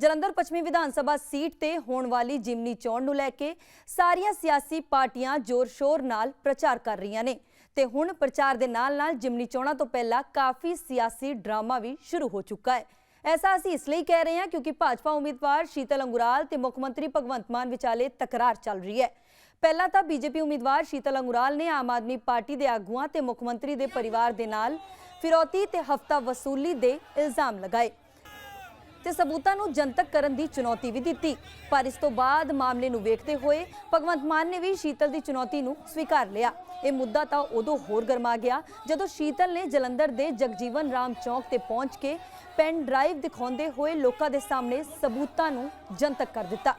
ਜਲੰਧਰ ਪੱਛਮੀ ਵਿਧਾਨ ਸਭਾ ਸੀਟ ਤੇ ਹੋਣ ਵਾਲੀ ਜਿਮਨੀ ਚੋਣ ਨੂੰ ਲੈ ਕੇ ਸਾਰੀਆਂ ਸਿਆਸੀ ਪਾਰਟੀਆਂ ਜ਼ੋਰ-ਸ਼ੋਰ ਨਾਲ ਪ੍ਰਚਾਰ ਕਰ ਰਹੀਆਂ ਨੇ ਤੇ ਹੁਣ ਪ੍ਰਚਾਰ ਦੇ ਨਾਲ-ਨਾਲ ਜਿਮਨੀ ਚੋਣਾਂ ਤੋਂ ਪਹਿਲਾਂ ਕਾਫੀ ਸਿਆਸੀ ਡਰਾਮਾ ਵੀ ਸ਼ੁਰੂ ਹੋ ਚੁੱਕਾ ਹੈ। ਐਸਾ ਅਸੀਂ ਇਸ ਲਈ ਕਹਿ ਰਹੇ ਹਾਂ ਕਿਉਂਕਿ ਭਾਜਪਾ ਉਮੀਦਵਾਰ ਸ਼ੀਤਲ ਅੰਗੁਰਾਲ ਤੇ ਮੁੱਖ ਮੰਤਰੀ ਭਗਵੰਤ ਮਾਨ ਵਿਚਾਲੇ ਤਕਰਾਰ ਚੱਲ ਰਹੀ ਹੈ। ਪਹਿਲਾਂ ਤਾਂ ਬੀਜੇਪੀ ਉਮੀਦਵਾਰ ਸ਼ੀਤਲ ਅੰਗੁਰਾਲ ਨੇ ਆਮ ਆਦਮੀ ਪਾਰਟੀ ਦੇ ਆਗੂਆਂ ਤੇ ਮੁੱਖ ਮੰਤਰੀ ਦੇ ਪਰਿਵਾਰ ਦੇ ਨਾਲ ਫਿਰੌਤੀ ਤੇ ਹਫਤਾ ਵਸੂਲੀ ਦੇ ਇਲਜ਼ਾਮ ਲਗਾਏ। ਤੇ ਸਬੂਤਾਂ ਨੂੰ ਜਨਤਕ ਕਰਨ ਦੀ ਚੁਣੌਤੀ ਵੀ ਦਿੱਤੀ। ਪਰ ਇਸ ਤੋਂ ਬਾਅਦ ਮਾਮਲੇ ਨੂੰ ਵੇਖਦੇ ਹੋਏ ਭਗਵੰਤ ਮਾਨ ਨੇ ਵੀ ਸ਼ੀਤਲ ਦੀ ਚੁਣੌਤੀ ਨੂੰ ਸਵੀਕਾਰ ਲਿਆ। ਇਹ ਮੁੱਦਾ ਤਾਂ ਉਦੋਂ ਹੋਰ ਗਰਮਾ ਗਿਆ ਜਦੋਂ ਸ਼ੀਤਲ ਨੇ ਜਲੰਧਰ ਦੇ ਜਗਜੀਵਨ ਰਾਮ ਚੌਕ ਤੇ ਪਹੁੰਚ ਕੇ ਪੈਨ ਡਰਾਈਵ ਦਿਖਾਉਂਦੇ ਹੋਏ ਲੋਕਾਂ ਦੇ ਸਾਹਮਣੇ ਸਬੂਤਾਂ ਨੂੰ ਜਨਤਕ ਕਰ ਦਿੱਤਾ।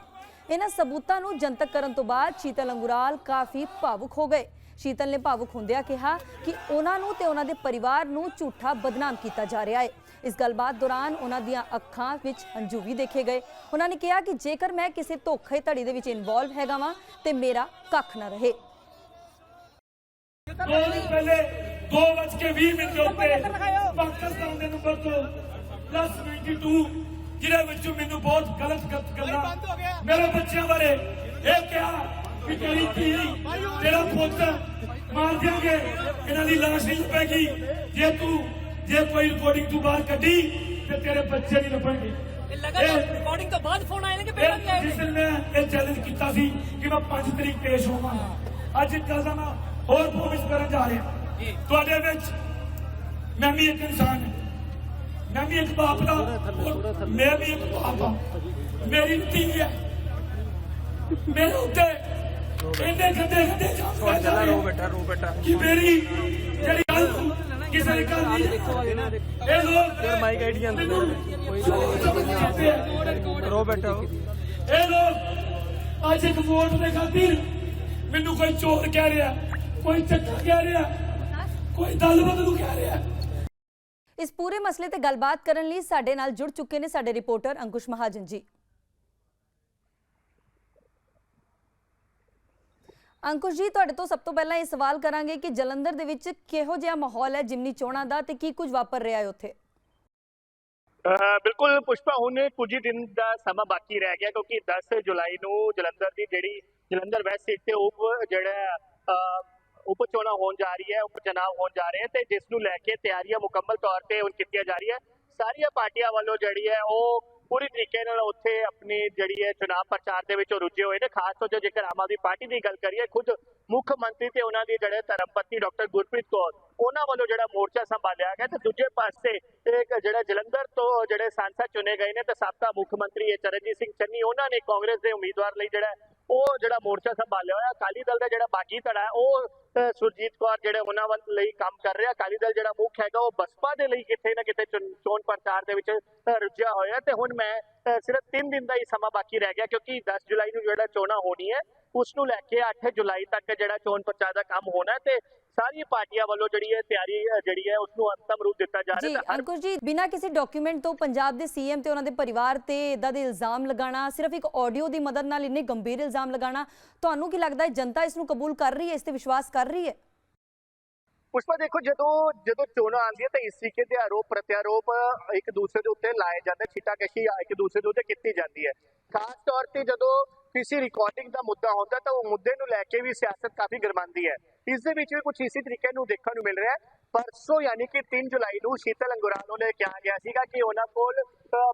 ਇਹਨਾਂ ਸਬੂਤਾਂ ਨੂੰ ਜਨਤਕ ਕਰਨ ਤੋਂ ਬਾਅਦ ਸ਼ੀਤਲ ਅੰਗੁਰਾਲ ਕਾਫੀ ਭਾਵੁਕ ਹੋ ਗਏ। ਸ਼ੀਤਲ ਨੇ ਭਾਵੁਕ ਹੁੰਦਿਆਂ ਕਿਹਾ ਕਿ ਉਹਨਾਂ ਨੂੰ ਤੇ ਉਹਨਾਂ ਦੇ ਪਰਿਵਾਰ ਨੂੰ ਝੂਠਾ ਬਦਨਾਮ ਕੀਤਾ ਜਾ ਰਿਹਾ ਹੈ। ਇਸ ਗੱਲਬਾਤ ਦੌਰਾਨ ਉਹਨਾਂ ਦੀਆਂ ਅੱਖਾਂ ਵਿੱਚ ਹੰਝੂ ਵੀ ਦੇਖੇ ਗਏ। ਉਹਨਾਂ ਨੇ ਕਿਹਾ ਕਿ ਜੇਕਰ ਮੈਂ ਕਿਸੇ ਧੋਖੇਧੜੀ ਦੇ ਵਿੱਚ ਇਨਵੋਲਵ ਹੈਗਾ ਵਾਂ ਤੇ ਮੇਰਾ ਕੱਖ ਨਾ ਰਹੇ। ਦੋ ਦਿਨ ਪਹਿਲੇ 2:20 ਮਿੰਟ ਦੇ ਉੱਤੇ ਪਾਕਿਸਤਾਨ ਦੇ ਨੰਬਰ ਤੋਂ ਪਲੱਸ 92 ਜਿਹਦੇ ਵਿੱਚ ਮੈਨੂੰ ਬਹੁਤ ਗਲਤ ਗੱਲਾਂ ਮੇਰੇ ਬੱਚਿਆਂ ਬਾਰੇ ਇਹ ਕਿਹਾ ਕਿ ਤੇਰੀ ਧੀ ਤੇਰਾ ਪੁੱਤ ਮਾਰ ਦਿਆਂਗੇ ਇਹਨਾਂ ਦੀ ਲਾਸ਼ ਨਹੀਂ ਲੱਭੇਗੀ ਜੇ ਤੂੰ ਜੇ ਕੋਈ ਰਿਕਾਰਡਿੰਗ ਤੂੰ ਬਾਹਰ ਕੱਢੀ ਤੇ ਤੇਰੇ ਬੱਚੇ ਨਹੀਂ ਲੱਭਣਗੇ ਇਹ ਲਗਾਤਾਰ ਰਿਕਾਰਡਿੰਗ ਤੋਂ ਬਾਅਦ ਫੋਨ ਆਏ ਨੇ ਕਿ ਪਹਿਲਾਂ ਵੀ ਆਏ ਇਹ ਨੇ ਜਿਸ ਦਿਨ ਮੈਂ ਇਹ ਚੈਲੰਜ ਕੀਤਾ ਸੀ ਕਿ ਮੈਂ 5 ਤਰੀਕ ਪੇਸ਼ ਹੋਵਾਂਗਾ ਅੱਜ ਕੱਲ ਦਾ ਮੈਂ ਹੋਰ ਪ੍ਰੋਮਿਸ ਕਰਨ ਜਾ ਰਿਹਾ। ਤੁਹਾਡੇ ਵਿੱਚ ਮੈਂ ਵੀ ਇੱਕ ਇਨਸਾਨ ਹਾਂ। ਮੈਂ ਵੀ ਇੱਕ ਬਾਪ ਦਾ ਮੈਂ ਵੀ ਇੱਕ ਬਾਪ ਹਾਂ। ਮੇਰੀ ਧੀ ਹੈ। ਮੇਰੇ ਉੱਤੇ ਇੰਨੇ ਗੰਦੇ ਗੰਦੇ ਜਾਮ ਚੱਲ ਰੋ ਬੇਟਾ ਰੋ ਬੇਟਾ ਕਿ ਮੇਰੀ ਜਿਹੜੀ ਗੱਲ ਨੂੰ ਕਿਸੇ ਨੇ ਗੱਲ ਨਹੀਂ ਇਹ ਲੋਕ ਯਾਰ ਮਾਈਕ ਆਈਡੀ ਜਾਂਦੇ ਕੋਈ ਰੋ ਬੈਠਾ। ਇਹ ਲੋਕ ਅੱਜ ਇੱਕ ਵੋਟ ਦੇ ਖਾਤਰ ਮੈਨੂੰ ਕੋਈ ਚੋਰ ਕਹਿ ਰਿਹਾ ਕੋਈ ਚੱਕਾ ਕਹਿ ਰਿਹਾ ਕੋਈ ਦਲ ਬਦਲੂ ਕਹਿ ਰਿਹਾ। ਇਸ ਪੂਰੇ ਮਸਲੇ ਤੇ ਗੱਲਬਾਤ ਕਰਨ ਲਈ ਸਾਡੇ ਨਾਲ ਜੁੜ ਚੁੱਕੇ ਨੇ ਸਾਡੇ ਰਿਪੋਰਟਰ ਅੰਕੁਸ਼ ਮਹਾਜਨ ਜੀ। ਅੰਕੁਸ਼ ਜੀ, ਤੁਹਾਡੇ ਤੋਂ ਸਭ ਤੋਂ ਪਹਿਲਾਂ ਇਹ ਸਵਾਲ ਕਰਾਂਗੇ ਕਿ ਜਲੰਧਰ ਦੇ ਵਿੱਚ ਕਿਹੋ ਜਿਹਾ ਮਾਹੌਲ ਹੈ, ਜਿਮਨੀ ਚੋਣਾਂ ਦਾ ਤੇ ਕੀ ਕੁਝ ਵਾਪਰ ਰਿਹਾ ਹੈ ਉੱਥੇ? ਬਿਲਕੁਲ ਪੁਸ਼ਪਾ, ਹੁਣ ਕੁਝ ਦਿਨ ਦਾ ਸਮਾਂ ਬਾਕੀ ਰਹਿ ਗਿਆ ਕਿਉਂਕਿ 10 ਜੁਲਾਈ ਨੂੰ ਜਲੰਧਰ ਦੀ ਜਿਹੜੀ ਜਲੰਧਰ ਵੈਸਟ ਸੀਟ ਤੇ ਉਪ ਜਿਹੜਾ ਉਪ ਚੋਣਾਂ ਹੋਣ ਜਾ ਰਹੀ ਹੈ, ਉਪ ਚੁਣਾਵ ਹੋਣ ਜਾ ਰਹੇ ਹੈ ਤੇ ਜਿਸ ਨੂੰ ਲੈ ਕੇ ਤਿਆਰੀਆਂ ਮੁਕੰਮਲ ਤੌਰ ਤੇ ਹੁਣ ਕੀਤੀਆਂ ਜਾ ਰਹੀਆਂ। ਸਾਰੀਆਂ ਪਾਰਟੀਆਂ ਵੱਲੋਂ ਜਿਹੜੀ ਹੈ ਉਹ ਪੂਰੀ ਤਰੀਕੇ ਨਾਲ ਉੱਥੇ ਆਪਣੀ ਜਿਹੜੀ ਹੈ ਚੁਣਾਵ ਪ੍ਰਚਾਰ ਦੇ ਵਿੱਚ ਉਹ ਰੁੱਝੇ ਹੋਏ ਨੇ। ਖਾਸ ਤੌਰ ਤੇ ਜੇਕਰ ਆਮ ਆਦਮੀ ਪਾਰਟੀ ਦੀ ਗੱਲ ਕਰੀਏ, ਖੁਦ ਮੁੱਖ ਮੰਤਰੀ ਤੇ ਉਹਨਾਂ ਦੀ ਜਿਹੜੇ ਧਰਮਪਤੀ ਡਾਕਟਰ ਗੁਰਪ੍ਰੀਤ ਕੌਰ, ਉਹਨਾਂ ਵੱਲੋਂ ਜਿਹੜਾ ਮੋਰਚਾ ਸੰਭਾਲਿਆ ਗਿਆ ਤੇ ਦੂਜੇ ਪਾਸੇ ਇੱਕ ਜਿਹੜਾ ਜਲੰਧਰ ਤੋਂ ਜਿਹੜੇ ਸਾਂਸਦ ਚੁਣੇ ਗਏ ਨੇ ਤੇ ਸਾਬਕਾ ਮੁੱਖ ਮੰਤਰੀ ਚਰਨਜੀਤ ਸਿੰਘ ਚੰਨੀ, ਉਹਨਾਂ ਨੇ ਕਾਂਗਰਸ ਦੇ ਉਮੀਦਵਾਰ ਲਈ ਜਿਹੜਾ ਉਹ ਜਿਹੜਾ ਮੋਰਚਾ ਸੰਭਾਲਿਆ ਹੋਇਆ। ਅਕਾਲੀ ਦਲ ਦਾ ਜਿਹੜਾ ਬਾਗੀ ਧੜਾ ਹੈ, ਉਹ ਸੁਰਜੀਤ ਕੌਰ ਜਿਹੜੇ ਉਹਨਾਂ ਵੱਲ ਲਈ ਕੰਮ ਕਰ ਰਿਹਾ। ਅਕਾਲੀ ਦਲ ਜਿਹੜਾ ਮੁੱਖ ਹੈਗਾ, ਉਹ ਬਸਪਾ ਦੇ ਲਈ ਕਿਤੇ ਨਾ ਕਿਤੇ ਚੁਣ- ਚੋਣ ਪ੍ਰਚਾਰ ਦੇ ਵਿੱਚ ਰੁੱਝਿਆ ਹੋਇਆ ਤੇ ਹੁਣ ਮੈਂ ਸਿਰਫ 3 ਦਿਨ ਦਾ ਹੀ ਸਮਾਂ ਬਾਕੀ ਰਹਿ ਗਿਆ ਕਿਉਂਕਿ 10 ਜੁਲਾਈ ਨੂੰ ਜਿਹੜਾ ਚੋਣਾਂ ਹੋਣੀ ਹੈ ਉਸ ਨੂੰ ਲੈ ਕੇ 8 ਜੁਲਾਈ ਤੱਕ ਜਿਹੜਾ ਚੋਣ ਪ੍ਰਚਾਰ ਦਾ ਕੰਮ ਹੋਣਾ ਤੇ ਸਾਰੀਆਂ ਪਾਰਟੀਆਂ ਵੱਲੋਂ ਜਿਹੜੀ ਹੈ ਤਿਆਰੀ ਜਿਹੜੀ ਹੈ ਉਸ ਨੂੰ ਅੰਤਮ ਰੂਪ ਦਿੱਤਾ ਜਾ ਰਿਹਾ ਹੈ। ਅੰਕੁਸ਼ ਜੀ ਬਿਨਾਂ ਕਿਸੇ ਡਾਕੂਮੈਂਟ ਤੋਂ ਪੰਜਾਬ ਦੇ ਸੀਐਮ ਤੇ ਉਹਨਾਂ ਦੇ ਪਰਿਵਾਰ ਤੇ ਇਦਾਂ ਦੇ ਇਲਜ਼ਾਮ ਲਗਾਉਣਾ ਸਿਰਫ ਇੱਕ ਆਡੀਓ ਦੀ ਮਦਦ ਨਾਲ ਇੰਨੇ ਗੰਭੀਰ ਇਲਜ਼ਾਮ ਲਗਾਉਣਾ ਤੁਹਾਨੂੰ ਕੀ ਲੱਗਦਾ ਹੈ ਜਨਤਾ ਇਸ ਨੂੰ ਕਬੂਲ ਕਰ ਰਹੀ ਹੈ ਇਸ ਤੇ ਵਿਸ਼ਵਾਸ ਕਰ ਰਹੀ ਹੈ? ਪੁਸ਼ਪਾ, ਦੇਖੋ, ਜਦੋਂ ਜਦੋਂ ਚੋਣਾਂ ਆਉਂਦੀਆਂ ਤਾਂ ਇਸ ਤਰੀਕੇ ਦੇ ਆਰੋਪ, ਪ੍ਰਤਿਆਰੋਪ ਇੱਕ ਦੂਸਰੇ ਦੇ ਉੱਤੇ ਲਾਏ ਜਾਂਦੇ, ਛਿੱਟਾਕਸ਼ੀ ਇੱਕ ਦੂਸਰੇ ਦੇ ਉੱਤੇ ਕੀਤੀ ਜਾਂਦੀ ਹੈ। ਖਾਸ ਤੌਰ ਤੇ ਜਦੋਂ ਕਿਸੇ ਰਿਕਾਰਡਿੰਗ ਦਾ ਮੁੱਦਾ ਹੁੰਦਾ ਤਾਂ ਉਹ ਮੁੱਦੇ ਨੂੰ ਲੈ ਕੇ ਵੀ ਸਿਆਸਤ ਕਾਫੀ ਗਰਮਾਂਦੀ ਹੈ। ਇਸ ਦੇ ਵਿੱਚ ਵੀ ਕੁਝ ਇਸੇ ਤਰੀਕੇ ਨੂੰ ਦੇਖਣ ਨੂੰ ਮਿਲ ਰਿਹਾ ਹੈ ਪਰਸੋਂ ਯਾਨੀ ਕਿ 3 ਜੁਲਾਈ ਨੂੰ ਸ਼ੀਤਲ ਅੰਗੁਰਾਲ ਨੂੰ ਲੈ ਗਿਆ ਸੀਗਾ ਕਿ ਉਹਨਾਂ ਕੋਲ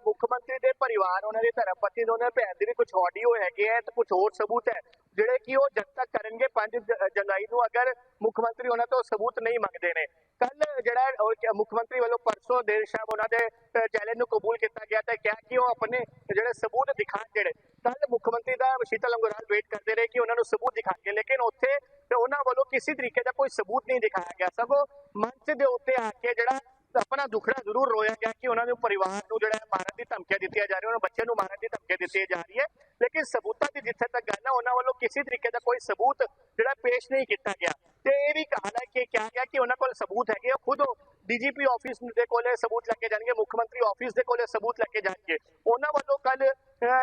ਮੁੱਖ ਮੰਤਰੀ ਦੇ ਪਰਿਵਾਰ, ਉਹਨਾਂ ਦੇ ਧਰਮਪਤੀ ਦੇ ਉਹਨਾਂ ਭੈਣ ਦੇ ਵੀ ਕੁਝ ਆਡੀਓ ਹੈਗੇ ਹੈ ਤੇ ਕੁਝ ਹੋਰ ਸਬੂਤ ਹੈ, ਜਿਹੜੇ ਕਿ ਉਹ ਜਨਤਕ ਕਰਨਗੇ 5 ਜੁਲਾਈ ਨੂੰ ਅਗਰ ਮੁੱਖ ਮੰਤਰੀ ਉਹਨਾਂ ਤੋਂ ਸਬੂਤ ਨਹੀਂ ਮੰਗਦੇ ਨੇ। ਕੱਲ ਜਿਹੜਾ ਮੁੱਖ ਮੰਤਰੀ ਵੱਲੋਂ ਪਰਸੋਂ ਦੇਰ ਸ਼ਾਮ ਉਹਨਾਂ ਦੇ ਚੈਲੰਜ ਨੂੰ ਕਬੂਲ ਕੀਤਾ ਗਿਆ ਤੇ ਕਿਹਾ ਕਿ ਉਹ ਆਪਣੇ ਜਿਹੜੇ ਸਬੂਤ ਦਿਖਾਣ ਜਿਹੜੇ ਕੱਲ ਮੁੱਖ ਮੰਤਰੀ ਦਾ ਸ਼ੀਤਲ ਅੰਗੁਰਾਲ ਵੇਟ ਕਰਦੇ ਰਹੇ ਕਿ ਉਹਨਾਂ ਨੂੰ ਸਬੂਤ ਦਿਖਾਣਗੇ, ਲੇਕਿਨ ਉੱਥੇ ਉਹਨਾਂ ਵੱਲੋਂ ਕਿਸੇ ਤਰੀਕੇ ਦਾ ਕੋਈ ਸਬੂਤ ਨਹੀਂ ਦਿਖਾਇਆ ਗਿਆ। ਸਗੋਂ ਮੰਚ ਦੇ ਉੱਤੇ ਆ ਕੇ ਜਿਹੜਾ ਆਪਣਾ ਦੁਖੜਾ ਜ਼ਰੂਰ ਰੋਇਆ ਗਿਆ ਕਿ ਉਹਨਾਂ ਦੇ ਪਰਿਵਾਰ ਨੂੰ ਜਿਹੜਾ ਮਾਰਨ ਦੀ ਧਮਕੀਆਂ ਦਿੱਤੀਆਂ ਜਾ ਰਹੀਆਂ, ਉਹਨਾਂ ਬੱਚੇ ਨੂੰ ਮਾਰਨ ਦੀ ਧਮਕੀਆਂ ਦਿੱਤੀਆਂ ਜਾ ਰਹੀ ਹੈ ਲੇਕਿਨ ਸਬੂਤਾਂ ਦੀ ਜਿੱਥੇ ਤੱਕ ਗੱਲ ਹੈ, ਉਹਨਾਂ ਵੱਲੋਂ ਕਿਸੇ ਤਰੀਕੇ ਦਾ ਕੋਈ ਸਬੂਤ ਜਿਹੜਾ ਪੇਸ਼ ਨਹੀਂ ਕੀਤਾ ਗਿਆ। ਤੇ ਇਹ ਵੀ ਹਾਲਾਂਕਿ ਕਿਹਾ ਗਿਆ ਕਿ ਉਹਨਾਂ ਕੋਲ ਸਬੂਤ ਹੈਗੇ ਉਹ ਖੁਦ ਡੀਜੀਪੀ ਆਫਿਸ ਦੇ ਕੋਲੇ ਸਬੂਤ ਲੈ ਕੇ ਜਾਣਗੇ, ਮੁੱਖ ਮੰਤਰੀ ਆਫਿਸ ਦੇ ਕੋਲੇ ਸਬੂਤ ਲੈ ਕੇ ਜਾਣਗੇ। ਉਹਨਾਂ ਵੱਲੋਂ ਕੱਲ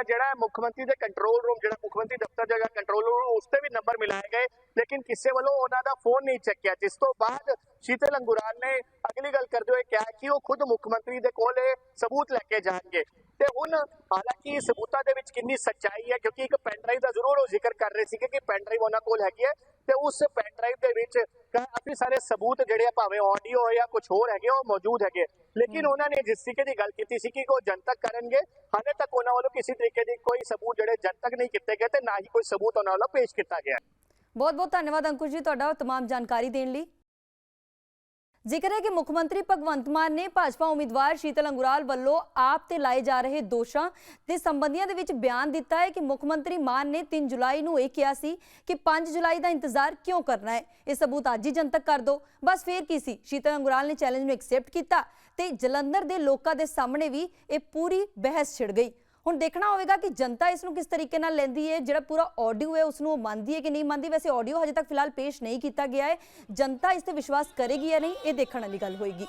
ਜਿਹੜਾ ਮੁੱਖ ਮੰਤਰੀ ਦੇ ਕੰਟਰੋਲ ਰੂਮ ਜਿਹੜਾ ਮੁੱਖ ਮੰਤਰੀ ਦਫ਼ਤਰ ਜਗ੍ਹਾ ਕੰਟਰੋਲ ਰੂਮ ਉਸ ਤੇ ਵੀ ਨੰਬਰ ਮਿਲਾਏ ਗਏ। ਲੇਕਿਨ ਕਿਸੇ ਵੱਲੋਂ ਉਹਨਾਂ ਦਾ ਫੋਨ ਨਹੀਂ ਚੱਕਿਆ। ਜਿਸ ਤੋਂ ਬਾਅਦ ਸ਼ੀਤਲ ਅੰਗੁਰਾਲ ਨੇ ਅਗਲੀ ਗੱਲ ਕਰਦੇ ਹੋਏ ਕਿਹਾ ਕਿ ਉਹ ਖੁਦ ਮੁੱਖ ਮੰਤਰੀ ਦੇ ਕੋਲ ਸਬੂਤ ਲੈ ਕੇ ਜਾਣਗੇ। ਤੇ ਹੁਣ ਹਾਲਾਂਕਿ ਸਬੂਤਾਂ ਦੇ ਵਿੱਚ ਕਿੰਨੀ ਸੱਚਾਈ ਹੈ, ਕਿਉਂਕਿ ਇੱਕ ਪੈਨ ਡਰਾਈਵ ਦਾ ਜ਼ਰੂਰ ਉਹ ਜ਼ਿਕਰ ਕਰ ਰਹੇ ਸੀਗੇ ਕਿ ਪੈਨ ਡਰਾਈਵ ਉਹਨਾਂ ਕੋਲ ਹੈਗੀ ਹੈ। ਤੇ ਉਸ ਪੈਨ ਡਰਾਈਵ ਦੇ ਵਿੱਚ ਕਾਫੀ ਸਾਰੇ ਸਬੂਤ ਜਿਹੜੇ ਆ ਭਾਵੇਂ ਆਡੀਓ ਜਾਂ ਕੁਝ ਹੋਰ ਹੈਗੇ ਉਹ ਮੌਜੂਦ ਹੈਗੇ ਲੇਕਿਨ ਉਹਨਾਂ ਨੇ ਜਿਸ ਤਰੀਕੇ ਦੀ ਗੱਲ ਕੀਤੀ ਸੀ ਕਿ ਉਹ ਜਨਤਕ ਕਰਨਗੇ ਹਾਲੇ ਤੱਕ ਉਹਨਾਂ ਵੱਲੋਂ ਕਿਸੇ ਤਰੀਕੇ ਦੀ ਕੋਈ ਸਬੂਤ ਜਿਹੜੇ ਜਨਤਕ ਨਹੀਂ ਕੀਤੇ ਗਏ ਤੇ ਨਾ ਹੀ ਕੋਈ ਸਬੂਤ ਉਹਨਾਂ ਵੱਲੋਂ ਪੇਸ਼ ਕੀਤਾ ਗਿਆ। ਬਹੁਤ ਬਹੁਤ ਧੰਨਵਾਦ ਅੰਕੁਰ ਜੀ ਤੁਹਾਡਾ ਤਮਾਮ ਜਾਣਕਾਰੀ ਦੇਣ ਲਈ। ਜ਼ਿਕਰ ਹੈ ਕਿ ਮੁੱਖ ਮੰਤਰੀ ਭਗਵੰਤ ਮਾਨ ਨੇ ਭਾਜਪਾ ਉਮੀਦਵਾਰ ਸ਼ੀਤਲ ਅੰਗੁਰਾਲ ਵੱਲੋਂ ਆਪ ਤੇ ਲਾਏ ਜਾ ਰਹੇ ਦੋਸ਼ਾਂ ਦੇ ਸੰਬੰਧੀਆਂ ਦੇ ਵਿੱਚ ਬਿਆਨ ਦਿੱਤਾ ਹੈ ਕਿ ਮੁੱਖ ਮੰਤਰੀ ਮਾਨ ਨੇ 3 ਜੁਲਾਈ ਨੂੰ ਇਹ ਕਿਹਾ ਸੀ ਕਿ 5 ਜੁਲਾਈ ਦਾ ਇੰਤਜ਼ਾਰ ਕਿਉਂ ਕਰਨਾ ਹੈ। ਇਹ ਸਬੂਤ ਅੱਜ ਹੀ ਜਨਤਕ ਕਰ ਦਿਓ ਬਸ ਫੇਰ ਕੀ ਸੀ? ਸ਼ੀਤਲ ਅੰਗੁਰਾਲ ਨੇ ਚੈਲੰਜ ਨੂੰ ਐਕਸੈਪਟ ਕੀਤਾ ਤੇ ਜਲੰਧਰ ਦੇ ਲੋਕਾਂ ਦੇ ਸਾਹਮਣੇ ਵੀ ਇਹ ਪੂਰੀ ਬਹਿਸ ਛਿੜ ਗਈ। ਹੁਣ ਦੇਖਣਾ ਹੋਵੇਗਾ ਕਿ ਜਨਤਾ ਇਸ ਨੂੰ ਕਿਸ ਤਰੀਕੇ ਨਾਲ ਲੈਂਦੀ ਹੈ, ਜਿਹੜਾ ਪੂਰਾ ਆਡੀਓ ਹੈ ਉਸ ਨੂੰ ਉਹ ਮੰਨਦੀ ਹੈ ਕਿ ਨਹੀਂ ਮੰਨਦੀ। ਵੈਸੇ ਆਡੀਓ ਹਜੇ ਤੱਕ ਫਿਲਹਾਲ ਪੇਸ਼ ਨਹੀਂ ਕੀਤਾ ਗਿਆ ਹੈ। ਜਨਤਾ ਇਸ ਤੇ ਵਿਸ਼ਵਾਸ ਕਰੇਗੀ ਜਾਂ ਨਹੀਂ, ਇਹ ਦੇਖਣ ਵਾਲੀ ਗੱਲ ਹੋਏਗੀ।